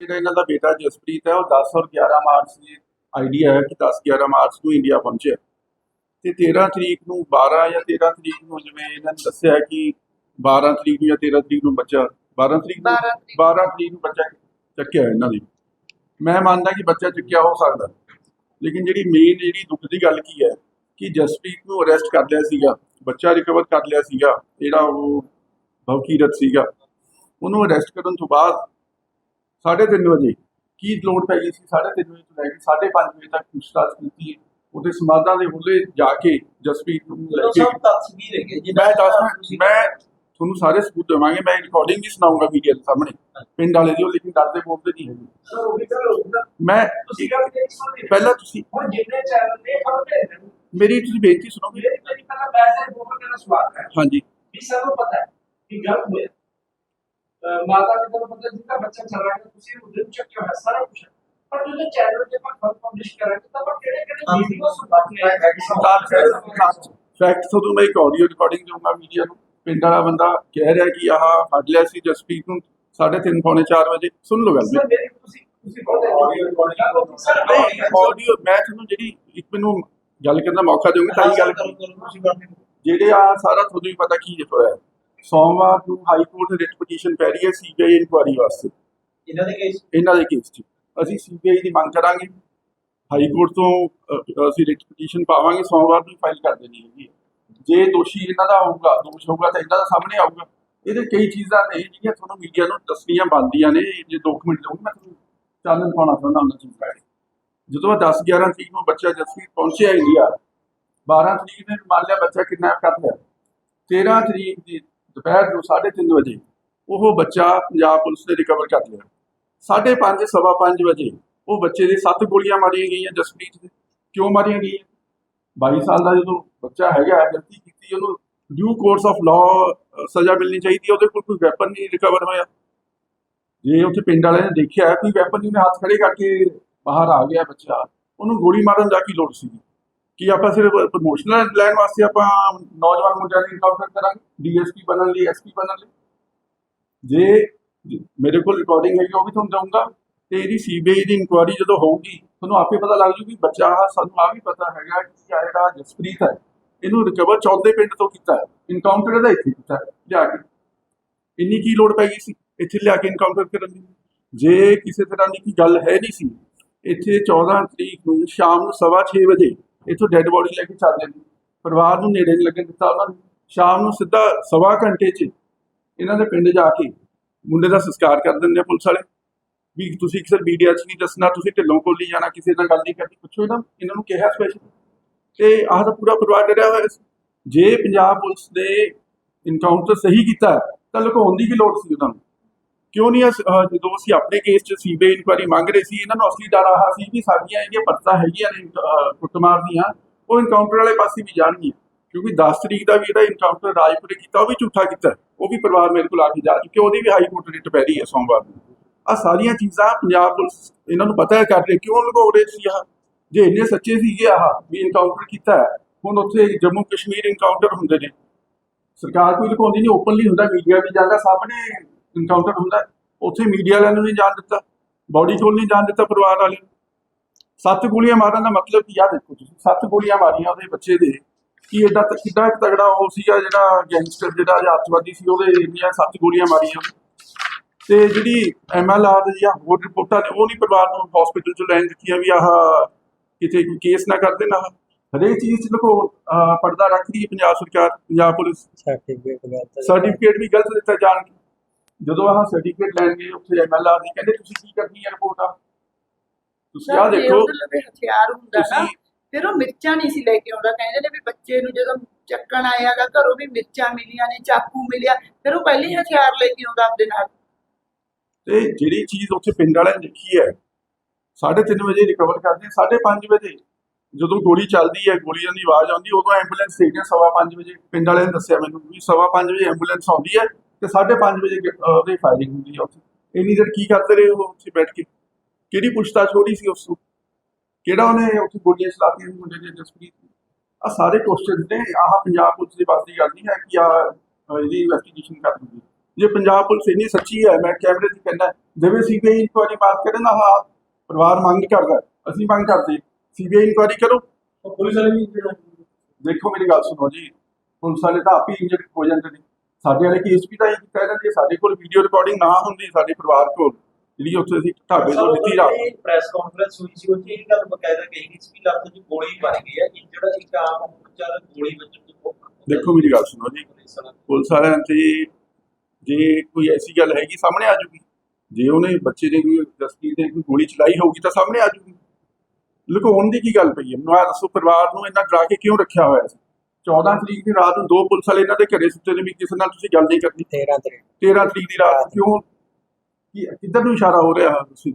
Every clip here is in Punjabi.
ਜਿਹੜਾ ਇਹਨਾਂ ਦਾ ਬੇਟਾ ਜਸਪ੍ਰੀਤ ਹੈ ਉਹ 10 ਔਰ 11 ਮਾਰਚ ਦੀ ਆਈਡੀਆ ਹੈ ਕਿ 10 11 ਮਾਰਚ ਨੂੰ ਇੰਡੀਆ ਪਹੁੰਚਿਆ ਤੇ 13 ਤਰੀਕ ਨੂੰ 12 ਜਾਂ 13 ਤਰੀਕ ਨੂੰ ਜਿਵੇਂ ਇਹਨਾਂ ਨੇ ਦੱਸਿਆ ਕਿ 12 ਤਰੀਕ ਨੂੰ ਜਾਂ 13 ਤਰੀਕ ਨੂੰ ਬੱਚਾ 12 ਤਰੀਕ ਨੂੰ? 12 ਤਰੀਕ। 12 ਤਰੀਕ ਨੂੰ ਬੱਚਾ ਚੱਕਿਆ ਇਹਨਾਂ ਦੀ। ਮੈਂ ਮੰਨਦਾ ਕਿ ਬੱਚਾ ਚੱਕਿਆ ਹੋ ਸਕਦਾ ਲੇਕਿਨ ਜਿਹੜੀ ਮੇਨ ਜਿਹੜੀ ਦੁੱਖ ਦੀ ਗੱਲ ਕੀ ਹੈ ਕਿ ਜਸਪ੍ਰੀਤ ਨੂੰ ਅਰੈਸਟ ਕਰ ਲਿਆ ਸੀਗਾ ਬੱਚਾ ਰਿਕਵਰ ਕਰ ਲਿਆ ਸੀਗਾ ਜਿਹੜਾ ਉਹ ਭਵਕੀਰਤ ਸੀਗਾ। ਉਹਨੂੰ ਅਰੈਸਟ ਕਰਨ ਤੋਂ ਬਾਅਦ 3:30 ਵਜੇ। ਕੀ ਲੋੜ ਪੈ ਗਈ ਸੀ? 3:30 ਵਜੇ ਤੋਂ ਲੈ ਕੇ 5:30 ਵਜੇ ਤੱਕ ਪੁੱਛਤਾਛ ਕੀਤੀ। ਉਹਦੇ ਸਮਾਦਾਂ ਦੇ ਹੁੱਲੇ ਜਾ ਕੇ ਜਸਪ੍ਰੀਤ ਨੂੰ ਲੈ ਕੇ ਸਭ ਤਸਵੀਰ ਹੈਗੇ ਜੀ ਮੈਂ ਦੱਸਦਾ ਮੈਂ ਤੁਹਾਨੂੰ ਸਾਰੇ ਸਬੂਤ ਦੇਵਾਂਗੇ। ਮੈਂ ਰਿਕਾਰਡਿੰਗ ਵੀ ਸੁਣਾਉਂਗਾ ਮੀਡੀਆ ਦੇ ਸਾਹਮਣੇ। ਪਿੰਡ ਵਾਲੇ ਦੀ ਉਹ ਲੇਕਿਨ ਡਰਦੇ ਬੋਲਦੇ ਨਹੀਂ ਹੈਗੇ। ਮੈਂ ਤੁਸੀਂ ਸੁਣੀ ਪਹਿਲਾਂ ਤੁਸੀਂ ਹੁਣ ਜਿੰਨੇ ਚੈਨਲ ਨੇ ਨੇ। ਮੇਰੀ ਤੁਸੀਂ ਬੇਨਤੀ ਸੁਣੋਗੇ। ਮੇਰੇ ਪਹਿਲਾਂ ਵੈਸੇ ਬੋਲ ਕੇ ਸਵਾਲ ਹੈ। ਹਾਂਜੀ। ਵੀ ਸਭ ਨੂੰ ਪਤਾ ਹੈ ਕਿ ਗਲਤ ਹੋਇਆ ਮਾਤਾ ਪਿਤਾ ਨੂੰ ਪਤਾ ਜਿੱਦਾਂ ਬੱਚਾ ਚੱਲ ਰਿਹਾ ਹੈ ਤੁਸੀਂ ਉਹਦੇ ਨੂੰ ਚੱਕਿਆ ਹੋਇਆ ਸਾਰਾ ਕੁਝ ਹੈ। ਪਰ ਜਦੋਂ ਚੈਨਲ ਤੇ ਆਪਾਂ ਖਬਰ ਪਬਲਿਸ਼ ਕਰਾਂਗੇ ਤਾਂ ਆਪਾਂ ਕਿਹੜੇ ਕਿਹੜੇ ਵੀਡੀਓ ਸੁਣਾਉਂਦੇ ਹਾਂ ਫੈਕਟ ਤੁਹਾਨੂੰ ਮੈਂ ਇੱਕ ਆਡੀਓ ਰਿਕਾਰਡਿੰਗ ਦਊਂਗਾ ਮੀਡੀਆ ਨੂੰ। ਪਿੰਡ ਵਾਲਾ ਬੰਦਾ ਕਹਿ ਰਿਹਾ ਕਿ ਆਹ ਫੜ ਲਿਆ ਸੀ ਜਸਪ੍ਰੀਤ ਨੂੰ 3:30 ਪੌਣੇ 4 ਵਜੇ। ਸੁਣ ਲਓ ਗੱਲ। ਸਰ ਮੇਰੀ ਤੁਸੀਂ ਤੁਸੀਂ ਬਹੁਤ ਆਡੀਓ ਰਿਕਾਰਡਿੰਗ ਸਰ ਆਡੀਓ ਮੈਂ ਤੁਹਾਨੂੰ ਜਿਹੜੀ ਇੱਕ ਮੈਨੂੰ ਗੱਲ ਕਰਨ ਦਾ ਮੌਕਾ ਦਿਓਗੇ ਤਾਂ ਹੀ ਗੱਲ ਕਰੂੰ ਜਿਹੜੇ ਆ ਸਾਰਾ ਤੁਹਾਨੂੰ ਵੀ ਪਤਾ ਕੀ ਹੋਇਆ। ਹੈ। ਸੋਮਵਾਰ ਨੂੰ ਹਾਈ ਕੋਰਟ ਰਿਟ ਪਟੀਸ਼ਨ ਪੈ ਰਹੀ ਹੈ ਸੀਬੀਆਈ ਇਨਕੁਆਰੀ ਵਾਸਤੇ। ਇਹਨਾਂ ਦੇ ਕੇਸ ਇਹਨਾਂ ਦੇ ਕੇਸ 'ਚ। ਅਸੀਂ ਸੀਬੀਆਈ ਦੀ ਮੰਗ ਕਰਾਂਗੇ। ਹਾਈ ਕੋਰਟ ਤੋਂ ਅ, ਅਸੀਂ ਰਿਟ ਪਟੀਸ਼ਨ ਪਾਵਾਂਗੇ ਸੋਮਵਾਰ ਨੂੰ ਫਾਈਲ ਕਰ ਦੇਣੀ ਹੈਗੀ ਹੈ। ਜੇ ਦੋਸ਼ੀ ਇਹਨਾਂ ਦਾ ਹੋਊਗਾ ਦੋਸ਼ ਹੋਊਗਾ ਤਾਂ ਇਹਨਾਂ ਦਾ ਸਾਹਮਣੇ ਆਊਗਾ। ਇਹਦੇ ਕਈ ਚੀਜ਼ਾਂ ਨੇ ਜਿਹੜੀਆਂ ਤੁਹਾਨੂੰ ਮੀਡੀਆ ਨੂੰ ਦੱਸਣੀਆਂ ਬਣਦੀਆਂ ਨੇ ਜੇ 2 ਮਿੰਟ ਦਊਂਗਾ ਮੈਂ ਤੁਹਾਨੂੰ ਚਾਨਣ ਪਾਉਣਾ ਚਾਹੁੰਦਾ ਉਹਨਾਂ ਚੀਜ਼ ਬਾਰੇ। ਜਦੋਂ ਆਹ 10 11 ਤਰੀਕ ਨੂੰ ਬੱਚਾ ਜਸਵੀਰ ਪਹੁੰਚਿਆ ਇੰਡੀਆ 12 ਤਰੀਕ ਨੇ ਮੰਨ ਲਿਆ ਬੱਚਾ ਕਿਡਨੈਪ ਕਰ ਲਿਆ। 13 ਤਰੀਕ ਦੀ ਦੁਪਹਿਰ ਨੂੰ 3:30 ਵਜੇ ਉਹ ਬੱਚਾ ਪੰਜਾਬ ਪੁਲਿਸ ਨੇ ਰਿਕਵਰ ਕਰ ਲਿਆ। 5:30 ਸਵਾ 5 ਵਜੇ ਉਹ ਬੱਚੇ ਦੇ ਸੱਤ ਗੋਲੀਆਂ ਮਾਰੀਆਂ ਗਈਆਂ ਜਸਪ੍ਰੀਤ ਦੇ। ਕਿਉਂ ਮਾਰੀਆਂ ਗਈਆਂ? 22 ਸਾਲ ਦਾ ਜਦੋਂ ਬੱਚਾ ਹੈਗਾ, ਗਲਤੀ ਕੀਤੀ, ਉਹਨੂੰ ਡਿਊ ਕੋਰਸ ਆਫ ਲਾਅ ਸਜ਼ਾ ਮਿਲਣੀ ਚਾਹੀਦੀ ਉਹਦੇ ਕੋਲ ਕੋਈ ਵੈਪਨ ਨਹੀਂ ਰਿਕਵਰ ਹੋਇਆ। ਜੇ ਉੱਥੇ ਪਿੰਡ ਵਾਲਿਆਂ ਨੇ ਦੇਖਿਆ, ਕੋਈ ਵੈਪਨ ਨਹੀਂ ਹੱਥ ਖੜੇ ਕਰਕੇ ਬਾਹਰ ਆ ਗਿਆ ਬੱਚਾ। ਉਹਨੂੰ ਗੋਲੀ ਮਾਰਨ ਦਾ ਕੀ ਲੋੜ ਸੀ ਕਿ ਆਪਾਂ ਸਿਰਫ ਪ੍ਰਮੋਸ਼ਨਲ ਲੈਣ ਵਾਸਤੇ ਆਪਾਂ ਨੌਜਵਾਨ ਮੁੰਡਿਆਂ ਨੂੰ ਇਨਕਾਊਂਟਰ ਕਰਾਂਗੇ? ਡੀਐਸਪੀ ਬਣਨ ਲਈ ਐਸਪੀ ਬਣਨ ਲਈ? ਜੇ ਮੇਰੇ ਕੋਲ ਰਿਕਾਰਡਿੰਗ ਹੈਗੀ, ਉਹ ਵੀ ਤੁਹਾਨੂੰ ਦਊਂਗਾ। ਤੇ ਇਹਦੀ ਸੀਬੀਆਈ ਦੀ ਇਨਕੁਆਇਰੀ ਜਦੋਂ ਹੋਊਗੀ, ਤੁਹਾਨੂੰ ਆਪੇ ਪਤਾ ਲੱਗ ਜੂ ਬੱਚਾ ਸਾਨੂੰ ਆ ਵੀ ਪਤਾ ਹੈਗਾ ਕਿ ਆ ਜਿਹੜਾ ਜਸਪ੍ਰੀਤ ਹੈ, ਇਹਨੂੰ ਰਿਕਵਰ ਚੌਦੇ ਪਿੰਡ ਤੋਂ ਕੀਤਾ ਹੈ। ਇਨਕਾਊਂਟਰ ਦਾ ਇੱਥੇ ਕੀਤਾ ਹੈ, ਲਿਆ ਕੇ। ਇੰਨੀ ਕੀ ਲੋੜ ਪੈ ਗਈ ਸੀ ਇੱਥੇ ਲਿਆ ਕੇ ਇਨਕਾਊਂਟਰ ਕਰਨ ਦੀ? ਜੇ ਕਿਸੇ ਤਰ੍ਹਾਂ ਦੀ ਕੋਈ ਗੱਲ ਹੈ ਨਹੀਂ ਸੀ, ਇੱਥੇ 14 ਤਰੀਕ ਨੂੰ ਸ਼ਾਮ ਨੂੰ 6:30 ਵਜੇ ਇੱਥੋਂ ਡੈੱਡ ਬੋਡੀ ਲੈ ਕੇ ਚੱਲ ਜਾਂਦੇ। ਪਰਿਵਾਰ ਨੂੰ ਨੇੜੇ ਨਹੀਂ ਲੱਗਣ ਦਿੱਤਾ ਉਹਨਾਂ ਨੇ। ਸ਼ਾਮ ਨੂੰ ਸਿੱਧਾ ਸਵਾ ਘੰਟੇ 'ਚ ਇਹਨਾਂ ਦੇ ਪਿੰਡ ਜਾ ਕੇ ਮੁੰਡੇ ਦਾ ਸੰਸਕਾਰ ਕਰ ਦਿੰਦੇ ਆ ਪੁਲਿਸ ਵਾਲੇ। ਵੀ ਤੁਸੀਂ ਕਿਸੇ ਮੀਡੀਆ 'ਚ ਨਹੀਂ ਦੱਸਣਾ, ਤੁਸੀਂ ਢਿੱਲੋਂ ਕੋਲ ਨਹੀਂ ਜਾਣਾ, ਕਿਸੇ ਨਾਲ ਗੱਲ ਨਹੀਂ ਕਰਨੀ। ਪੁੱਛੋ ਇਹਨਾਂ ਇਹਨਾਂ ਨੂੰ ਕਿਹਾ ਸਪੈਸ਼ਲ ਤੇ ਆਹ ਤਾਂ ਪੂਰਾ ਪਰਿਵਾਰ ਡਰਿਆ ਹੋਇਆ ਸੀ। ਜੇ ਪੰਜਾਬ ਪੁਲਿਸ ਨੇ ਇਨਕਾਊਂਟਰ ਸਹੀ ਕੀਤਾ, ਤਾਂ ਲੁਕਾਉਣ ਦੀ ਕੀ ਲੋੜ ਸੀ ਉਹਨਾਂ ਨੂੰ? ਕਿਉਂ ਨਹੀਂ ਅਸ- ਜਦੋਂ ਅਸੀਂ ਆਪਣੇ ਕੇਸ 'ਚ ਸੀਬੀਆਈ ਇਨਕੁਆਇਰੀ ਮੰਗ ਰਹੇ ਸੀ, ਇਹਨਾਂ ਨੂੰ ਅਸਲੀ ਡਰ ਆਹ ਸੀ ਵੀ ਸਾਡੀਆਂ ਜਿਹੜੀਆਂ ਪਰਚਾ ਹੈਗੀਆਂ ਨੇ ਕੁੱਟਮਾਰ ਦੀਆਂ, ਉਹ ਇਨਕਾਊਂਟਰ ਵਾਲੇ ਪਾਸੇ ਵੀ ਜਾਣਗੀਆਂ। ਕਿਉਂਕਿ 10 ਤਰੀਕ ਦਾ ਵੀ ਜਿਹੜਾ ਇਨਕਾਊਂਟਰ ਰਾਜਪੁਰੇ ਕੀਤਾ, ਉਹ ਵੀ ਝੂਠਾ ਕੀਤਾ, ਉਹ ਵੀ ਪਰਿਵਾਰ ਮੇਰੇ ਕੋਲ ਆ ਕੇ ਜਾ ਚੁੱਕੇ ਉਹਦੀ ਵੀ ਹਾਈ ਕੋਰਟ ਰਿਟ ਪੈ ਰਹੀ ਹੈ ਸੋਮਵਾਰ ਨੂੰ। ਆ ਸਾਰੀਆਂ ਚੀਜ਼ਾਂ ਪੰਜਾਬ ਪੁਲਿਸ ਇਹਨਾਂ ਨੂੰ ਪਤਾ ਹੈ ਕਰ ਰਹੇ ਕਿਉਂ ਲੁਕੋ ਰਹੇ ਸੀ ਆਹ? ਜੇ ਇੰਨੇ ਸੱਚੇ ਸੀਗੇ ਆਹ, ਵੀ ਇਨਕਾਊਂਟਰ ਕੀਤਾ ਹੈ, ਹੁਣ ਉੱਥੇ ਜੰਮੂ ਕਸ਼ਮੀਰ ਇਨਕਾਊਂਟਰ ਹੁੰਦੇ ਨੇ। ਸਰਕਾਰ ਕੋਈ ਲੁਕਾਉਂਦੀ ਨਹੀਂ ਓਪਨਲੀ ਹੁੰਦਾ ਮੀਡੀਆ ਵੀ ਜਾਂਦਾ ਸਾਹਮਣੇ ਇਨਕਾਊਂਟਰ ਹੁੰਦਾ ਉੱਥੇ ਮੀਡੀਆ ਵਾਲਿਆਂ ਨੂੰ ਨਹੀਂ ਜਾਣ ਦਿੱਤਾ। ਬਾਡੀ ਕੋਲ ਨਹੀਂ ਜਾਣ ਦਿੱਤਾ ਪਰਿਵਾਰ ਵਾਲਿਆਂ ਨੂੰ। ਸੱਤ ਗੋਲੀਆਂ ਮਾਰਨ ਦਾ ਮਤਲਬ ਕੀ ਆ? ਦੇਖੋ ਤੁਸੀਂ ਸੱਤ ਗੋਲੀਆਂ ਮਾਰੀਆਂ ਉਹਦੇ ਬੱਚੇ ਦੇ। ਕੀ ਐਡਾ ਕਿੱਡਾ ਤਗੜਾ ਉਹ ਸੀਗਾ ਜਿਹੜਾ ਗੈਂਗਸਟਰ ਜਿਹੜਾ ਜਾਂ ਅੱਤਵਾਦੀ ਸੀ ਉਹਦੇ ਇੰਨੀਆਂ ਸੱਤ ਗੋਲੀਆਂ ਮਾਰੀਆਂ। ਤੇ ਜਿਹੜੀ ਐਮਐਲਆਰ ਜਾਂ ਹੋਰ ਰਿਪੋਰਟਾਂ ਨੇ ਉਹ ਨਹੀਂ ਪਰਿਵਾਰ ਨੂੰ ਹਸਪੀਟਲ ਚ ਲੈਣ ਦਿੱਤੀਆਂ ਵੀ ਆਹ ਕਿਤੇ ਕੋਈ ਕੇਸ ਨਾ ਕਰ ਦੇਣਾ ਹਰੇਕ ਚੀਜ਼ ਚ ਲਕੋ ਪਰਦਾ ਰੱਖਦੀ ਹੈ ਪੰਜਾਬ ਸਰਕਾਰ ਪੰਜਾਬ ਪੁਲਿਸ। ਸਰਟੀਫਿਕੇਟ ਵੀ ਗਲਤ ਦਿੱਤਾ। ਜਾਣਗੇ ਜਦੋਂ ਆਹ ਸਰਟੀਫਿਕੇਟ ਲੈਣਗੇ ਉੱਥੇ ਐਮਐਲਆਰ ਦੀ ਕਹਿੰਦੇ ਤੁਸੀਂ ਕੀ ਕਰਨੀ ਹੈ ਰਿਪੋਰਟ ਆ? ਤੁਸੀਂ ਜੇ ਦੇਖੋ। ਹਥਿਆਰ ਹੁੰਦਾ ਨਾ ਫਿਰ ਉਹ ਮਿਰਚਾਂ ਨਹੀਂ ਸੀ ਲੈ ਕੇ ਆਉਂਦਾ। ਕਹਿੰਦੇ ਨੇ ਵੀ ਬੱਚੇ ਨੂੰ ਜਦੋਂ ਚੱਕਣ ਆਇਆਗਾ ਘਰੋਂ ਵੀ ਮਿਰਚਾਂ ਮਿਲੀਆਂ ਨੇ ਚਾਕੂ ਮਿਲਿਆ ਫਿਰ ਉਹ ਪਹਿਲੇ ਹੀ ਹਥਿਆਰ ਲੈ ਕੇ ਆਉਂਦਾ ਆਪਦੇ ਨਾਲ। ਤੇ ਜਿਹੜੀ ਚੀਜ਼ ਉੱਥੇ ਪਿੰਡ ਵਾਲਿਆਂ ਨੇ ਦੇਖੀ ਹੈ 3:30 ਵਜੇ ਰਿਕਵਰ ਕਰਦੇ 5:30 ਵਜੇ ਜਦੋਂ ਗੋਲੀ ਚੱਲਦੀ ਹੈ ਗੋਲੀਆਂ ਦੀ ਆਵਾਜ਼ ਆਉਂਦੀ ਉਦੋਂ ਐਂਬੂਲੈਂਸ ਦੇਖਦੇ ਸਵਾ 5 ਵਜੇ ਪਿੰਡ ਵਾਲਿਆਂ ਨੇ ਦੱਸਿਆ ਮੈਨੂੰ ਵੀ ਸਵਾ 5 ਵਜੇ ਐਂਬੂਲੈਂਸ ਆਉਂਦੀ ਹੈ। ਤੇ 5:30 ਵਜੇ ਉਹਦੀ ਫਾਇਰਿੰਗ ਹੁੰਦੀ ਹੈ ਉੱਥੇ। ਇੰਨੀ ਦੇਰ ਕੀ ਕਰਦੇ ਰਹੇ ਉਹ ਉੱਥੇ ਬੈਠ ਕੇ। ਕਿਹੜੀ ਪੁੱਛਤਾਛ ਹੋ ਰਹੀ ਸੀ ਉਸ ਨੂੰ ਕਿਹੜਾ ਉਹਨੇ ਉੱਥੇ ਗੋਲੀਆਂ ਚਲਾਤੀਆਂ ਸੀ ਮੁੰਡੇ ਦੇ ਜਸਪ੍ਰੀਤ ਆ ਸਾਰੇ ਕੁਐਸਚਨ ਨੇ। ਆਹ ਪੰਜਾਬ ਪੁਲਿਸ ਦੇ ਪਾਸ ਦੀ ਗੱਲ ਨਹੀਂ ਹੈ ਕਿ ਆ ਇਹਦੀ ਇਨਵੈਸਟੀਗੇਸ਼ਨ ਕਰ ਦੂਗੀ ਜੇ ਪੰਜਾਬ ਪੁਲਿਸ ਇੰਨੀ ਸੱਚੀ ਹੈ ਮੈਂ ਕੈਮਰੇ 'ਚ ਕਹਿੰਦਾ ਜਿਵੇਂ ਸੀਬੀਆਈ ਇਨਕੁਆਇਰੀ ਬਾਤ ਕਰੇ ਨਾ ਹਾਂ ਪਰਿਵਾਰ ਮੰਗ ਕਰਦਾ ਅਸੀਂ ਮੰਗ ਕਰਦੇ। ਸੀਬੀਆਈ ਇਨਕੁਆਇਰੀ ਕਰੋ। ਪੁਲਿਸ ਵਾਲੇ ਵੀ ਦੇਖੋ ਮੇਰੀ ਗੱਲ ਸੁਣੋ ਜੀ। ਪੁਲਿਸ ਵਾਲੇ ਤਾਂ ਆਪ ਹੀ ਇੰਜਰਡ ਹੋ ਜਾਂਦੇ ਨੇ। ਸਾਡੇ ਵਾਲੇ ਕੇਸ ਵੀ ਤਾਂ ਇਹ ਕਹਿ ਰਹੇ ਜੇ ਸਾਡੇ ਕੋਲ ਵੀਡੀਓ ਰਿਕਾਰਡਿੰਗ ਨਾ ਹੁੰਦੀ ਸਾਡੇ ਪਰਿਵਾਰ ਕੋਲ ਜਿਹੜੀ ਉੱਥੇ ਅਸੀਂ ਢਾਬੇ ਤੋਂ ਲਿੱਤੀ ਰਾਤ। ਪ੍ਰੈਸ ਕਾਨਫਰੰਸ ਹੋਈ ਸੀ 'ਚ ਇਹ ਗੱਲ ਬਕਾਇਦਾ ਕਹੀ ਗਈ ਸੀ ਕਿ ਲੱਤ 'ਚ ਗੋਲੀ ਮਾਰੀ ਗਈ ਹੈ ਕਿ ਜਿਹੜਾ ਇੱਕ ਆਮ ਦਾ ਗੋਲੀ ਵੱਜਣ ਤੋਂ ਦੇਖੋ ਮੇਰੀ ਗੱਲ ਸੁਣੋ ਜੀ ਪੁਲਿਸ ਵਾਲਿਆਂ ਤੇ ਜੇ ਕੋਈ ਐਸੀ ਗੱਲ ਹੈਗੀ ਸਾਹਮਣੇ ਆ ਜੂਗੀ ਜੇ ਉਹਨੇ ਬੱਚੇ ਨੇ ਕੋਈ ਦਸਤੀ ਤੇ ਕੋਈ ਗੋਲੀ ਚਲਾਈ ਹੋਊਗੀ ਤਾਂ ਸਾਹਮਣੇ ਆ ਜੂਗੀ। ਲੁਕਾਉਣ ਦੀ ਕੀ ਗੱਲ ਪਈ ਹੈ? ਮੈਨੂੰ ਦੱਸੋ ਪਰਿਵਾਰ ਨੂੰ ਇੰਨਾ ਡਰਾ ਕੇ ਕਿਉਂ ਰੱਖਿਆ ਹੋਇਆ ਸੀ 14 ਤਰੀਕ ਦੀ ਰਾਤ ਨੂੰ ਦੋ ਪੁਲਿਸ ਵਾਲੇ ਇਹਨਾਂ ਦੇ ਘਰੇ ਸੁੱਤੇ ਨੇ ਵੀ ਕਿਸੇ ਨਾਲ ਤੁਸੀਂ ਗੱਲ ਨਹੀਂ ਕਰਨੀ। 13 ਤਰੀਕ। 13 ਤਰੀਕ ਦੀ ਰਾਤ ਕਿਉਂ? ਕੀ ਕਿੱਧਰ ਨੂੰ ਇਸ਼ਾਰਾ ਹੋ ਰਿਹਾ ਤੁਸੀਂ?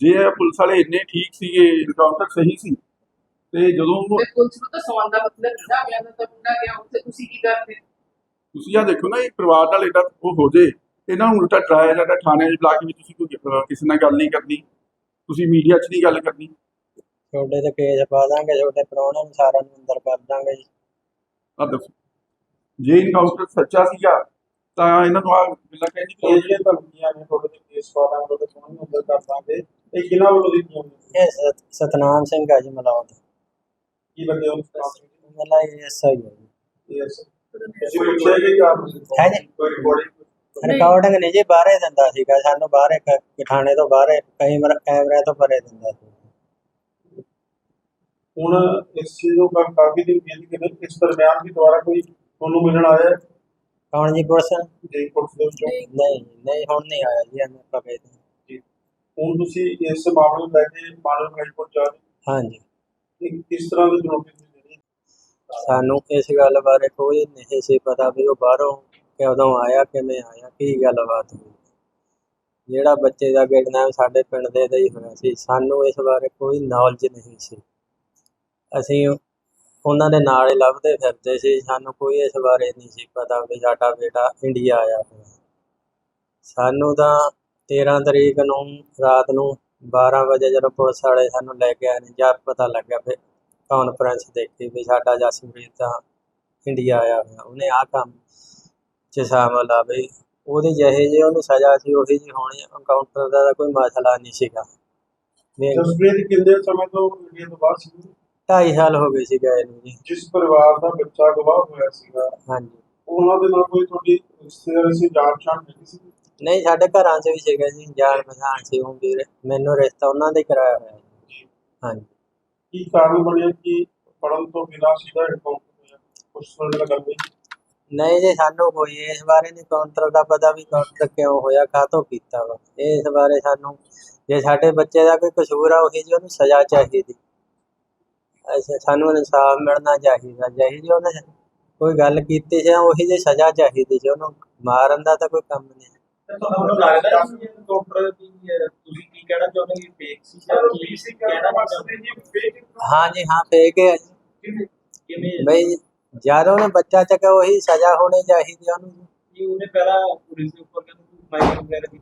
ਜੇ ਇਹ ਪੁਲਿਸ ਵਾਲੇ ਇੰਨੇ ਠੀਕ ਸੀਗੇ ਇਨਕਾਊਂਟਰ ਸਹੀ ਸੀ ਤੇ ਜਦੋਂ ਪੁਲਿਸ ਨੂੰ ਤਾਂ ਸੌਣ ਦਾ ਮਤਲਬ ਕਿਹੜਾ ਗਿਆ ਮੈਂ ਤਾਂ ਮੁੰਡਾ ਗਿਆ ਉੱਥੇ ਤੁਸੀਂ ਕੀ ਕਰਦੇ? ਤੁਸੀਂ ਆ ਦੇਖੋ ਨਾ ਇਹ ਪਰਿਵਾਰ ਨਾਲ ਇਹਦਾ ਉਹ ਹੋ ਜੇ ਇਹਨਾਂ ਨੂੰ ਉਲਟਾ ਡਰਾਇਆ ਜਾਂਦਾ ਥਾਣੇ 'ਚ ਬੁਲਾ ਕੇ ਵੀ ਤੁਸੀਂ ਕੋਈ ਕਿਸੇ ਨਾਲ ਗੱਲ ਨਹੀਂ ਕਰਨੀ ਤੁਸੀਂ ਮੀਡੀਆ 'ਚ ਨਹੀਂ ਗੱਲ ਕਰਨੀ। ਤੁਹਾਡੇ ਤੇ ਕੇਸ ਪਾ ਦਾਂਗੇ ਤੁਹਾਡੇ ਪ੍ਰਾਹੁਣੇ ਨੂੰ ਸਾਰਿਆਂ ਨੂੰ ਅੰਦਰ ਕਰ ਦਾਂਗੇ ਜੀ। ਆ ਦੱਸੋ ਜੇ ਇਨਕਾਊਂਟਰ ਸੱਚਾ ਸੀਗਾ ਤਾਂ ਇਹਨਾਂ ਨੂੰ ਆ ਗੱਲਾਂ ਕਹਿੰਦੀ ਇਹ ਜਿਹੜੀਆਂ ਧਮਕੀਆਂ ਨੇ ਤੁਹਾਡੇ ਤੇ ਕੇਸ ਪਾਣਾ ਤੁਹਾਡੇ ਤੋਂ ਨਹੀਂ ਅੰਦਰ ਕਰ ਦਾਂਗੇ। ਇਹ ਕਿਹਨਾਂ ਵੱਲੋਂ ਦਿੱਤੀਆਂ ਨੇ? ਇਹ ਸਤ- ਸਤਨਾਮ ਸਿੰਘ ਆ ਜੀ ਮਲਾਉਦ ਕੀ ਬੰਦੇ ਉਹ ਮੇਲਾ ਐਸਆਈ ਹੈ ਜੀ। ਕਿ ਹੈ ਜੀ। ਕੋਈ ਰਿਕਾਰਡਿੰਗ ਨਹੀਂ ਜੀ ਬਾਹਰੇ ਦਿੰਦਾ ਸੀਗਾ। ਸਾਨੂੰ ਬਾਹਰੇ ਕ- ਥਾਣੇ ਤੋਂ ਬਾਹਰੇ ਕਈ ਮਰ ਕੈਮਰੇ ਤੋਂ ਪਰੇ ਦਿੰਦਾ ਸੀ। ਹੁਣ ਇਸ ਚੀਜ਼ ਨੂੰ ਕਾ- ਕਾਫੀ ਦਿਨ ਬੀਤ ਗਏ ਨੇ ਇਸ ਦਰਮਿਆਨ ਵੀ ਦੁਬਾਰਾ ਕੋਈ ਤੁਹਾਨੂੰ ਮਿਲਣ ਆਇਆ ਹੈ? ਕੌਣ ਜੀ ਪੁਲਿਸ? ਜੇ ਪੁਲਿਸ ਦੇ ਵਿੱਚੋਂ। ਨਹੀਂ। ਨਹੀਂ ਹੁਣ ਨਹੀਂ ਆਇਆ ਜੀ ਐਵੇਂ ਆਪਾਂ ਕਹਿੰਦੇ ਜੀ। ਹੁਣ ਤੁਸੀਂ ਇਸ ਮਾਮਲੇ ਨੂੰ ਲੈ ਕੇ ਮਾਨਵ ਹਾਈਕੋਰਟ ਜਾ ਰਹੇ ਹਾਂਜੀ। ਹੋ। ਕਿਸ ਤਰ੍ਹਾਂ ਦੀ ਚੁਣੌਤੀ ਤੁਸੀਂ ਦੇ ਰਹੇ? ਸਾਨੂੰ ਇਸ ਗੱਲ ਬਾਰੇ ਕੋਈ ਨਹੀਂ ਸੀ ਪਤਾ ਵੀ ਉਹ ਬਾਹਰੋਂ ਕਦੋਂ ਆਇਆ ਕਿਵੇਂ ਆਇਆ ਕੀ ਗੱਲਬਾਤ ਹੋਈ। ਜਿਹੜਾ ਬੱਚੇ ਦਾ ਕਿਡਨੈਪ ਸਾਡੇ ਪਿੰਡ ਦੇ ਦਾ ਹੀ ਹੋਇਆ ਸੀ। ਸਾਨੂੰ ਇਸ ਬਾਰੇ ਕੋਈ ਨੌਲੇਜ ਨਹੀਂ ਸੀ। ਅਸੀਂ ਉਹਨਾਂ ਦੇ ਨਾਲ ਹੀ ਲੱਭਦੇ ਫਿਰਦੇ ਸੀ, ਸਾਨੂੰ ਕੋਈ ਇਸ ਬਾਰੇ ਨਹੀਂ ਸੀ ਪਤਾ ਵੀ ਸਾਡਾ ਬੇਟਾ ਇੰਡੀਆ ਆਇਆ ਹੋਇਆ ਸਾਨੂੰ ਤਾਂ 13 ਤਰੀਕ ਨੂੰ ਰਾਤ ਨੂੰ 12 ਵਜੇ ਜਦੋਂ ਪੁਲਿਸ ਵਾਲੇ ਸਾਨੂੰ ਲੈ ਕੇ ਆਏ ਨੇ, ਜਦ ਪਤਾ ਲੱਗਿਆ ਫਿਰ ਕਾਨਫਰੰਸ ਦੇਖੀ ਵੀ ਸਾਡਾ ਜਸਵੀਰ ਤਾਂ ਇੰਡੀਆ ਆਇਆ ਹੋਇਆ ਉਹਨੇ ਆਹ ਕੰਮ 'ਚ ਸ਼ਾਮਲ ਆ ਬਈ ਉਹਦੇ ਜਿਹੇ ਜੇ ਉਹਨੂੰ ਸਜ਼ਾ ਸੀ, ਉਹੀ ਜੀ ਹੋਣੀ ਐਨਕਾਊਂਟਰ ਦਾ ਤਾਂ ਕੋਈ ਮਸਲਾ ਨਹੀਂ ਸੀਗਾ। ਵੀ ਕਿੰਨੇ ਸਮੇਂ ਤੋਂ ਇੰਡੀਆ ਤੋਂ ਬਾਹਰ ਸੀ? ਢਾਈ ਸਾਲ ਹੋ ਗਏ ਸੀ ਗਏ ਨੂੰ ਜੀ। ਜਿਸ ਪਰਿਵਾਰ ਦਾ ਬੱਚਾ ਗਵਾਹ ਹੋਇਆ ਸੀਗਾ ਹਾਂਜੀ। ਉਹਨਾਂ ਦੇ ਨਾਲ ਕੋਈ ਤੁਹਾਡੀ ਰਿਸ਼ਤੇਦਾਰੀ ਸੀ ਜਾਣ ਪਛਾਣ ਨਹੀਂ ਸੀ? ਨਹੀਂ ਸਾਡੇ ਘਰਾਂ 'ਚ ਵੀ ਸੀਗਾ ਜੀ ਜਾਣ ਪਛਾਣ ਸੀ ਉਹ ਵੀਰ। ਮੈਨੂੰ ਰਿਸ਼ਤਾ ਉਹਨਾਂ ਦੇ ਕਰਾਇਆ ਹੋਇਆ ਜੀ। ਹਾਂਜੀ। ਕੀ ਕਾਰਨ ਬਣਿਆ? ਕਿ ਪੜਨ ਤੋਂ ਬਿਨਾਂ ਸਿੱਧਾ ਇਨਕਾਊਂਟਰ ਹੋਇਆ ਉਸ ਨਾਲ ਗੱਲ ਹੋਈ ਨਹੀਂ ਜੀ ਸਾਨੂੰ ਕੋਈ ਇਸ ਬਾਰੇ ਨਹੀਂ ਕਾਊਂਟਰ ਦਾ ਪਤਾ ਵੀ ਕਾਊਂਟਰ ਕਿਉਂ ਹੋਇਆ ਕਾਹਤੋਂ ਕੀਤਾ ਵਾ। ਇਸ ਬਾਰੇ ਸਾਨੂੰ ਜੇ ਸਾਡੇ ਬੱਚੇ ਦਾ ਕੋਈ ਕਸੂਰ ਆ ਉਹੀ ਜੀ ਉਹਨੂੰ ਸਜ਼ਾ ਚਾਹੀਦੀ। ਅੱਛਾ ਸਾਨੂੰ ਇਨਸਾਫ ਮਿਲਣਾ ਚਾਹੀਦਾ ਜਿਹੀ ਜੀ ਉਹਨੇ ਕੋਈ ਗੱਲ ਕੀਤੀ ਸੀ ਉਹੀ ਜੀ ਸਜ਼ਾ ਚਾਹੀਦੀ ਸੀ ਉਹਨੂੰ ਮਾਰਨ ਦਾ ਤਾਂ ਕੋਈ ਕੰਮ ਨਹੀਂ ਤੁਹਾਨੂੰ ਲੱਗਦਾ ਹੈ ਕਿ ਇਨਕਾਊਂਟਰ ਦੀ ਤੁਸੀਂ ਕੀ ਕਹਿਣਾ ਚਾਹੁੰਦੇ ਕਿ ਫੇਕ ਸੀ ਜਾਂ ਕੀ ਸੀ ਕਹਿਣਾ ਚਾਹੁੰਦੇ ਜੀ ਹਾਂ ਜੀ ਹਾਂ ਫੇਕ ਹੈ ਜੀ। ਕਿਵੇਂ ਬਈ ਜਦ ਉਹਨੇ ਬੱਚਾ ਚੱਕਿਆ ਉਹੀ ਸਜ਼ਾ ਹੋਣੀ ਚਾਹੀਦੀ ਉਹਨੂੰ ਜੀ। ਉਹਨੇ ਪਹਿਲਾਂ ਪੁਲਿਸ ਦੇ ਉੱਪਰ ਕਹਿੰਦੇ ਫਾਈਲਿੰਗ ਵਗੈਰਾ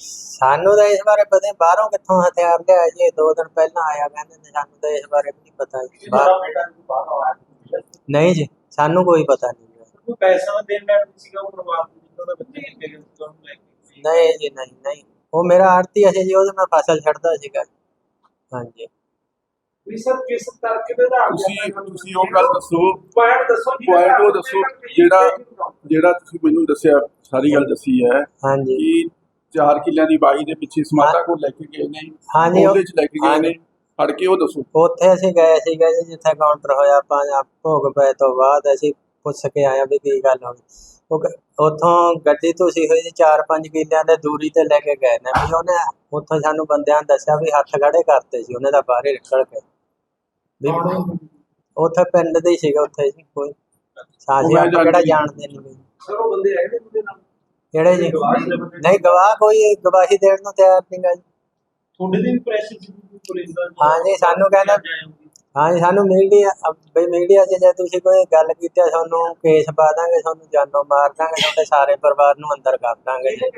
ਸਾਨੂੰ ਤਾਂ ਇਸ ਬਾਰੇ ਪਤਾ ਨਹੀਂ ਬਾਹਰੋਂ ਕਿੱਥੋਂ ਹਥਿਆਰ ਲਿਆ ਜੀ? ਦੋ ਦਿਨ ਪਹਿਲਾਂ ਆਇਆ ਕਹਿੰਦੇ ਨੇ ਸਾਨੂੰ ਤਾਂ ਇਸ ਬਾਰੇ ਵੀ ਨਹੀਂ ਪਤਾ ਜੀ। ਬਾਹਰ- ਨਹੀਂ ਜੀ ਸਾਨੂੰ ਕੋਈ ਪਤਾ ਨਹੀਂ ਜੀ। ਕੋਈ ਪੈਸਾ ਦਾ ਦੇਣ ਲੈਣ ਸੀਗਾ ਉਹ ਪਰਿਵਾਰ ਦਾ ਬੱਚੇ ਕਿੱਥੇ ਗਏ ਲੈ ਕੇ ਨਹੀਂ ਜੀ ਨਹੀਂ ਨਹੀਂ। ਉਹ ਮੇਰਾ ਆੜਤੀ ਸੀ ਜੀ ਉਹਦੇ ਮੈਂ ਫਸਲ ਛੱਡਦਾ ਸੀਗਾ। ਹਾਂਜੀ। ਵੀ ਸਰ ਕਿਸ ਤਰਕ ਦੇ ਆਧਾਰ ਤੁਸੀਂ ਤੁਸੀਂ ਉਹ ਗੱਲ ਦੱਸੋ। ਪੁਆਇੰਟ ਦੱਸੋ ਜਿਹਦੇ ਪੁਆਇੰਟ ਉਹ ਦੱਸੋ ਜਿਹੜਾ ਜਿਹੜਾ ਤੁਸੀਂ ਮੈਨੂੰ ਦੱਸਿਆ ਸਾਰੀ ਗੱਲ ਦੱਸੀ ਹੈ ਹਾਂਜੀ। ਕਿ ਚਾਰ ਕਿੱਲਿਆਂ ਦੀ ਬਾਈ ਦੇ ਪਿੱਛੇ ਸਮਾਤਾ ਕੋਲ ਲੈ ਕੇ ਗਏ ਨੇ ਹਾਂਜੀ, ਉਹ- ਉਹਦੇ ਚ ਲੈ ਕੇ ਗਏ ਨੇ। ਫੜ ਕੇ ਉਹ ਦੱਸੋ। ਉੱਥੇ ਅਸੀਂ ਗਏ ਸੀਗੇ ਜੀ ਜਿੱਥੇ ਕਾਊਂਟਰ ਹੋਇਆ ਆਪਾਂ ਜਾਂ ਭੋਗ ਪਏ ਤੋਂ ਬਾਅਦ ਅਸੀਂ ਪੁੱਛ ਕੇ ਆਇਆ ਵੀ ਕੀ ਗੱਲ ਹੋਈ ਉਹ ਉੱਥੋਂ ਗੱਡੀ ਤੁਸੀਂ ਹੋਈ ਜੀ 4-5 ਕਿੱਲਿਆਂ ਦੇ ਦੂਰੀ ਤੇ ਲੈ ਕੇ ਗਏ ਨੇ। ਵੀ ਉਹਨੇ ਉੱਥੋਂ ਸਾਨੂੰ ਬੰਦਿਆਂ ਨੇ ਦੱਸਿਆ ਵੀ ਹੱਥ ਖੜੇ ਕਰਤੇ ਸੀ ਉਹਨੇ ਤਾਂ ਬਾਹਰ ਹੀ ਨਿਕਲ ਕੇ। ਵੀ ਉੱਥੇ ਪਿੰਡ ਦੇ ਹੀ ਸੀਗਾ ਉੱਥੇ ਜੀ ਕੋਈ। ਸਾਜੀ ਮੈਂ ਆਪਾਂ ਕਿਹੜਾ ਜਾਣਦੀ ਨਹੀਂ। ਸਰ ਉਹ ਬੰਦੇ ਹੈਗੇ ਉਹਦੇ ਨਾਲ? ਕਿਹੜੇ ਜੀ। ਨਹੀਂ ਗਵਾਹ ਕੋਈ ਗਵਾਹੀ ਦੇਣ ਨੂੰ ਤਿਆਰ ਨਹੀਂ ਗਾ ਜੀ। ਤੁਹਾਡੇ ਦੀ ਪ੍ਰੈਸ਼ਰ ਸੀ ਪੁਲਿਸ ਦਾ ਹਾਂ ਜੀ, ਸਾਨੂੰ ਕਹਿੰਦਾ- ਹਾਂਜੀ ਸਾਨੂੰ ਮੀਡੀਆ ਬਈ ਮੀਡੀਆ 'ਚ ਜੇ ਤੁਸੀਂ ਕੋਈ ਗੱਲ ਕੀਤੀ ਤੁਹਾਨੂੰ ਕੇਸ ਪਾ ਦਾਂਗੇ ਤੁਹਾਨੂੰ ਜਾਨੋਂ ਮਾਰ ਦਾਂਗੇ ਤੁਹਾਡੇ ਸਾਰੇ ਪਰਿਵਾਰ ਨੂੰ ਅੰਦਰ ਕਰ ਦਾਂਗੇ ਜੀ।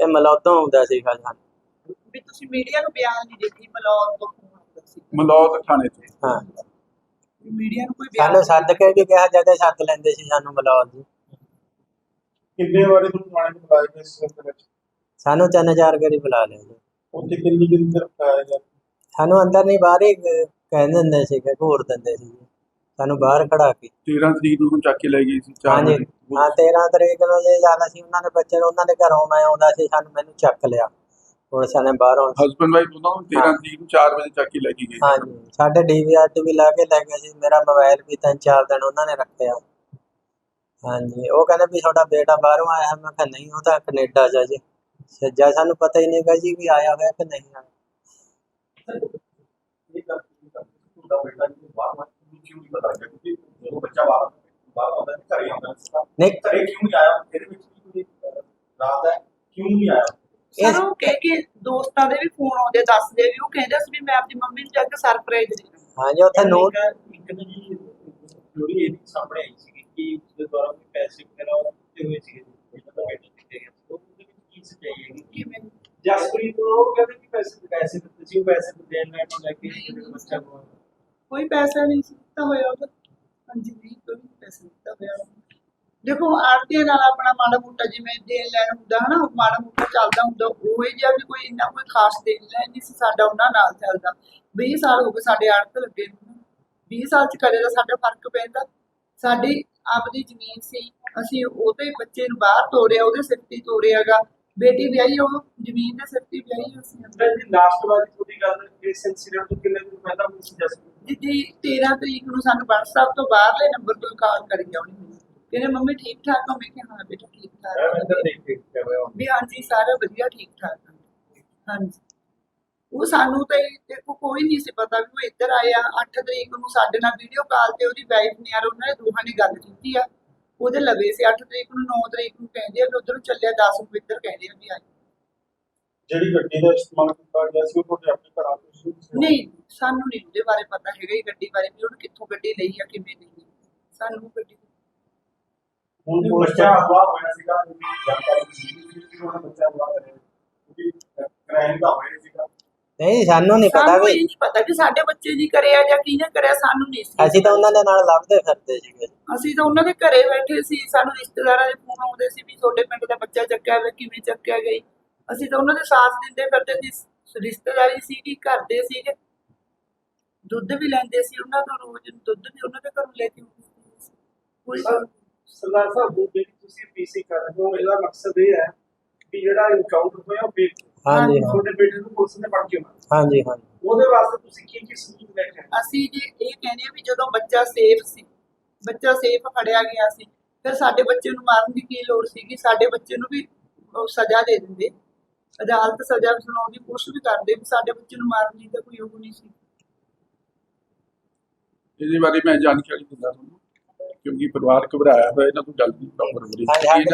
ਇਹ ਮਲੌਦੋਂ ਆਉਂਦਾ ਸੀਗਾ ਸਾਨੂੰ ਵੀ ਤੁਸੀਂ ਮੀਡੀਆ ਨੂੰ ਬਿਆਨ ਨਹੀਂ ਦਿੱਤੀ ਮਲੌਦ ਤੋਂ ਸੀ। ਮਲੌਦ ਥਾਣੇ ਤੇ। ਹਾਂ। ਮੀਡੀਆ ਨੂੰ ਕੋਈ ਬਿਆਨ ਸਾਨੂੰ ਸੱਦ ਕੇ ਵੀ ਕਿਹਾ ਜਦੇ ਸੱਦ ਲੈਂਦੇ ਸੀ ਸਾਨੂੰ ਮਲੌਦ ਜੀ। ਕਿੰਨੇ ਵਾਰੀ ਤੁਹਾਨੂੰ ਥਾਣੇ ਨੂੰ ਬੁਲਾਇਆ ਗਿਆ ਇਸ ਸਿਲਸਿਲੇ ਵਿੱਚ? ਸਾਨੂੰ ਤਿੰਨ ਚਾਰ ਗਰੀ ਬੁਲਾ ਲਿਆ ਜੀ। ਉੱਥੇ ਕਿੰਨੀ ਕਿੰਨੀ ਦੇਰ ਬੁਲਾਇਆ ਗਿਆ ਸਾਨੂੰ ਅੰਦਰ ਨਹੀਂ ਬਾਹਰ ਹੀ ਕ- ਕਹਿੰਦੇ ਹੁੰਦੇ ਸੀਗੇ ਘੂਰ ਦਿੰਦੇ ਸੀ ਸਾਨੂੰ ਬਾਹਰ ਖੜਾ ਕੇ। 13 ਤਰੀਕ ਨੂੰ ਚੱਕ ਕੇ ਲੈ ਗਈ ਸੀ ਚਾਰ ਹਾਂਜੀ। ਹਾਂ 13 ਤਰੀਕ ਨੂੰ ਜੇ ਜ਼ਿਆਦਾ ਸੀ ਉਹਨਾਂ ਦੇ ਬੱਚੇ ਨੂੰ ਉਹਨਾਂ ਦੇ ਘਰੋਂ ਮੈਂ ਆਉਂਦਾ ਸੀ ਸਾਨੂੰ ਮੈਨੂੰ ਚੱਕ ਲਿਆ। ਪੁਲਿਸ ਨੇ ਬਾਹਰੋਂ ਹਸਬੰਡ ਵਾਈਫ ਦੋਨੋਂ ਨੂੰ 13 ਹਾਂ। ਤਰੀਕ ਨੂੰ 4 ਵਜੇ ਚੱਕ ਕੇ ਲੈ ਕੇ ਗਏ। ਹਾਂਜੀ। ਸਾਡੇ ਡੀਵੀਆਰ ਤੇ ਵੀ ਲਾ ਕੇ ਲੈ ਗਏ ਸੀ। ਮੇਰਾ ਮੋਬਾਈਲ ਵੀ ਤਿੰਨ ਚਾਰ ਦਿਨ ਉਹਨਾਂ ਨੇ ਰੱਖਿਆ। ਹਾਂਜੀ ਉਹ ਕਹਿੰਦੇ ਵੀ ਤੁਹਾਡਾ ਬੇਟਾ ਬਾਹਰੋਂ ਆਇਆ ਹੈ। ਮੈਂ ਕਿਹਾ ਨਹੀਂ ਉਹ ਤਾਂ ਕੈਨੇਡਾ ਜਾ। ਜੀ ਸੱਜਾ ਸਾਨੂੰ ਪਤਾ ਹੀ ਨਹੀਂਗਾ ਜੀ ਵੀ ਆਇਆ ਹੋਇਆ ਕਿ ਨਹੀਂ ਆਇਆ। ਨਹੀਂ ਘਰੇ ਕਿਉਂ ਨਹੀਂ ਆਇਆ? ਇਹਦੇ ਵਿੱਚ ਵੀ ਕੋਈ ਰਾਤ ਹੈ? ਕਿਉਂ ਨਹੀਂ ਆਇਆ? ਇਹ- ਸਰ ਉਹ ਕਹਿ ਕੇ ਦੋਸਤਾਂ ਦੇ ਵੀ ਫੋਨ ਆਉਂਦੇ ਦੱਸਦੇ ਵੀ ਉਹ ਕਹਿੰਦੇ ਸੀ ਵੀ ਮੈਂ ਆਪਣੀ ਮੰਮੀ ਨੂੰ ਜਾ ਕੇ ਸਰਪ੍ਰਾਈਜ਼ ਦੇਣਾ। ਹਾਂਜੀ ਉੱਥੇ ਨੂਰ ਇੱਕ ਨਾ ਜੀ ਥੋੜੀ ਇਹ ਸਾਹਮਣੇ ਆਈ ਸੀ ਕਿ ਉਸਦੇ ਦੁਆਰਾ ਕੋਈ ਪੈਸੇ ਵਗੈਰਾ ਦਿੱਤੇ ਹੋਏ ਸੀ? ਇਹਨਾਂ ਦਾ ਬੇਟਾ ਦਿੱਤੇ ਗਏ ਸੀ। ਉਹਦੇ ਵਿੱਚ ਕੀ ਸਚਾਈ ਹੈ? ਕਿ ਕਿਵੇਂ ਜਸਪ੍ਰੀਤ ਨੂੰ ਉਹ ਕਹਿੰਦੇ ਕਿ ਪੈਸੇ ਪੈਸੇ ਦਿੱਤੇ ਸੀ, ਉਹ ਪੈਸੇ ਦੇਣ ਲੈਣ ਨੂੰ ਲੈ ਕੇ ਬੱਚਾ ਨੂੰ ਕੋਈ ਪੈਸਾ ਨਹੀਂ ਦਿੱਤਾ ਹੋਇਆ ਉਹਦਾ। ਹਾਂਜੀ, ਨਹੀਂ, ਕੋਈ ਪੈਸਾ ਦਿੱਤਾ ਹੋਇਆ ਦੇਖੋ ਆਰਤੀ ਨਾਲ ਆਪਣਾ ਮਾੜਾ ਮੋਟਾ ਜਿਵੇਂ ਦੇਣ ਲੈਣ ਹੁੰਦਾ, ਹਨਾ ਮਾੜਾ ਮੋਟਾ ਚੱਲਦਾ ਹੁੰਦਾ, ਉਹ ਇਹ ਜਿਹਾ ਵੀ ਕੋਈ ਇੰਨਾ ਕੋਈ ਖਾਸ ਦੇਣ ਲੈਣ ਨਹੀਂ ਸੀ, ਸਾਡਾ ਉਹਨਾਂ ਨਾਲ ਚੱਲਦਾ। 20 ਸਾਲ ਹੋ ਗਏ ਸਾਡੇ ਆੜਤ ਲੱਗੇ ਨੂੰ। 20 ਸਾਲ ਚ ਕਦੇ ਦਾ ਸਾਡਾ ਫ਼ਰਕ ਪੈਂਦਾ। ਸਾਡੀ ਆਪਦੀ ਜ਼ਮੀਨ ਸੀ। ਅਸੀਂ ਉਹਦੇ ਬੱਚੇ ਨੂੰ ਬਾਹਰ ਤੋਰਿਆ ਉਹਦੇ ਸਿਰ ਤੇ ਤੋਰਿਆਗਾ। ਬੇਟੀ ਵਿਆਹੀ ਉਹ ਜ਼ਮੀਨ ਦੇ ਸਿਰ ਤੇ ਵਿਆਹੀ ਅਸੀਂ ਜੀ ਲਾਸਟ ਵਾਰ ਤੁਹਾਡੀ ਗੱਲ ਇਸ ਇਨਸੀਡੈਂਟ ਤੋਂ ਕਿੰਨੇ ਦਿਨ ਪਹਿਲਾਂ ਹੋਈ ਸੀ ਜਸਪ੍ਰੀਤ ਜੀ 13 ਤਰੀਕ ਨੂੰ ਸਾਨੂੰ WhatsApp ਤੋਂ ਬਾਹਰਲੇ ਨੰਬਰ ਤੋਂ ਕਾਲ ਕਰੀ ਆ ਉਹਨੇ। ਕਹਿੰਦੇ ਮੰਮੀ ਠੀਕ ਠਾਕ ਹੋ? ਮੈਂ ਕਿਹਾ ਹਾਂ ਬੇਟਾ ਠੀਕ ਠਾਕ ਵੀ ਹਾਂਜੀ ਸਾਰਾ ਵਧੀਆ ਠੀਕ ਠਾਕ। ਹਾਂਜੀ। ਉਹ ਸਾਨੂੰ ਤਾਂ ਦੇਖੋ ਕੋਈ ਨਹੀਂ ਸੀ ਪਤਾ ਵੀ ਉਹ ਇੱਧਰ ਆਇਆ 8 ਤਰੀਕ ਨੂੰ ਸਾਡੇ ਨਾਲ ਵੀਡੀਓ ਕਾਲ ਤੇ ਉਹਦੀ ਵਾਈਫ ਨੇ ਯਾਰ ਉਹਨਾਂ ਨੇ ਦੋਹਾਂ ਨੇ ਗੱਲ ਕੀਤੀ ਆ। ਉਹਦੇ ਲਵੇ ਸੀ 8 ਤਰੀਕ ਨੂੰ 9 ਤਰੀਕ ਨੂੰ ਕਹਿੰਦੇ ਆ ਵੀ ਉਧਰੋਂ ਚੱਲਿਆ 10 ਨੂੰ ਇੱਧਰ ਕਹਿੰਦੇ ਆ ਵੀ ਆ ਜਿਹੜੀ ਗੱਡੀ ਦਾ ਇਸਤੇਮਾਲ ਕੀਤਾ ਗਿਆ ਸੀ ਉਹ ਤੁਹਾਡੇ ਆਪਣੇ ਘਰਾਂ ਤੋਂ ਸੀ? ਨਹੀਂ ਸਾਨੂੰ ਨਹੀਂ ਉਹਦੇ ਬਾਰੇ ਪਤਾ ਹੈਗਾ ਹੀ ਗੱਡੀ ਬਾਰੇ ਵੀ ਉਹਨੇ ਕਿੱਥੋਂ ਗੱਡੀ ਲਈ ਆ ਕਿਵੇਂ ਲਈ ਆ। ਸਾਨੂੰ ਗੱਡੀ ਹੁਣ ਵੀ ਬੱਚਾ ਹਵਾ ਹੋਇਆ ਸੀਗਾ ਜਾਣਕਾਰੀ ਸੀ ਕਿ ਉਹ ਬੱਚਾ ਹਵਾ ਕਰੇ ਕਿਉਂਕਿ ਕ੍ਰਾਈਮ ਦਾ ਹੋਇਆ ਸੀਗਾ। ਨਹੀਂ ਸਾਨੂੰ ਨਹੀਂ ਪਤਾ ਸਾਨੂੰ ਵੀ ਨਹੀਂ ਪਤਾ ਕਿ ਸਾਡੇ ਬੱਚੇ ਨੇ ਕਰਿਆ ਜਾਂ ਕਿਹਨੇ ਕਰਿਆ ਸਾਨੂੰ ਨਹੀਂ ਸੀ ਅਸੀਂ ਤਾਂ ਉਹਨਾਂ ਦੇ ਨਾਲ ਲੱਭਦੇ ਫਿਰਦੇ ਸੀਗੇ। ਅਸੀਂ ਤਾਂ ਉਹਨਾਂ ਦੇ ਘਰੇ ਬੈਠੇ ਸੀ ਸਾਨੂੰ ਰਿਸ਼ਤੇਦਾਰਾਂ ਦੇ ਫੋਨ ਆਉਂਦੇ ਸੀ ਵੀ ਤੁਹਾਡੇ ਪਿੰਡ ਦਾ ਬੱਚਾ ਚੱਕਿਆ ਹੋਇਆ ਕਿਵੇਂ ਚੱਕਿਆ ਗਈ? ਅਸੀਂ ਤਾਂ ਉਹਨਾਂ ਦੇ ਸਾਥ ਦਿੰਦੇ ਫਿਰਦੇ ਸੀ ਰਿਸ਼ਤੇਦਾਰੀ ਸੀਗੀ ਘਰ ਦੇ ਸੀਗੇ। ਦੁੱਧ ਵੀ ਲੈਂਦੇ ਸੀ ਉਹਨਾਂ ਤੋਂ ਰੋਜ਼ ਦੁੱਧ ਵੀ ਉਹਨਾਂ ਦੇ ਘਰੋਂ ਲੈ ਕੇ ਆਉਂਦੇ ਸੀ। ਕੋਈ ਸਰਦਾਰ ਸਾਹਿਬ ਜੋ ਜਿਹੜੀ ਤੁਸੀਂ ਪੀਸੀ ਕਰ ਰਹੇ ਹੋ ਇਹਦਾ ਮਕਸਦ ਇਹ ਹੈ ਕਿ ਜਿਹੜਾ ਇਨਕਾਊਂਟਰ ਹੋਇਆ ਉਹ ਫੇਕ ਹਾਂਜੀ ਹਾਂ। ਤੁਹਾਡੇ ਬੇਟੇ ਨੂੰ ਪੁਲਿਸ ਨੇ ਫੜ ਕੇ ਮਾਰਿਆ। ਹਾਂਜੀ ਹਾਂਜੀ। ਉਹਦੇ ਵਾਸਤੇ ਤੁਸੀਂ ਕੀ ਕੀ ਸਬੂਤ ਲੈ ਕੇ ਆਏ? ਅਸੀਂ ਜੇ ਇਹ ਕਹਿੰਦੇ ਆ ਵੀ ਜਦੋਂ ਬੱਚਾ ਸੇਫ ਸੀ ਬੱਚਾ ਸੇਫ ਫੜਿਆ ਗਿਆ ਸੀ ਫਿਰ ਸਾਡੇ ਬੱਚੇ ਨੂੰ ਮਾਰਨ ਦੀ ਕੀ ਲੋੜ ਸੀਗੀ? ਸਾਡੇ ਬੱਚੇ ਨੂੰ ਵੀ ਉਹ ਸਜ਼ਾ ਦੇ ਦਿੰਦੇ। ਅਦਾਲਤ ਸਜ਼ਾ ਸੁਣਾਉਂਦੀ ਕੁਛ ਵੀ ਕਰਦੇ ਵੀ ਸਾਡੇ ਬੱਚੇ ਨੂੰ ਮਾਰਨ ਦੀ ਤਾਂ ਕੋਈ ਉਹ ਨਹੀਂ ਸੀ। ਇਹਦੇ ਬਾਰੇ ਮੈਂ ਜਾਣਕਾਰੀ ਦਿੰਦਾ ਤੁਹਾਨੂੰ ਕਿਉਂਕਿ ਪਰਿਵਾਰ ਘਬਰਾਇਆ ਹੋਇਆ ਇਹਨਾਂ ਤੋਂ ਜਲਦੀ ਪ੍ਰੋਪਰ ਹਾਂਜੀ, ਸਾਡੇ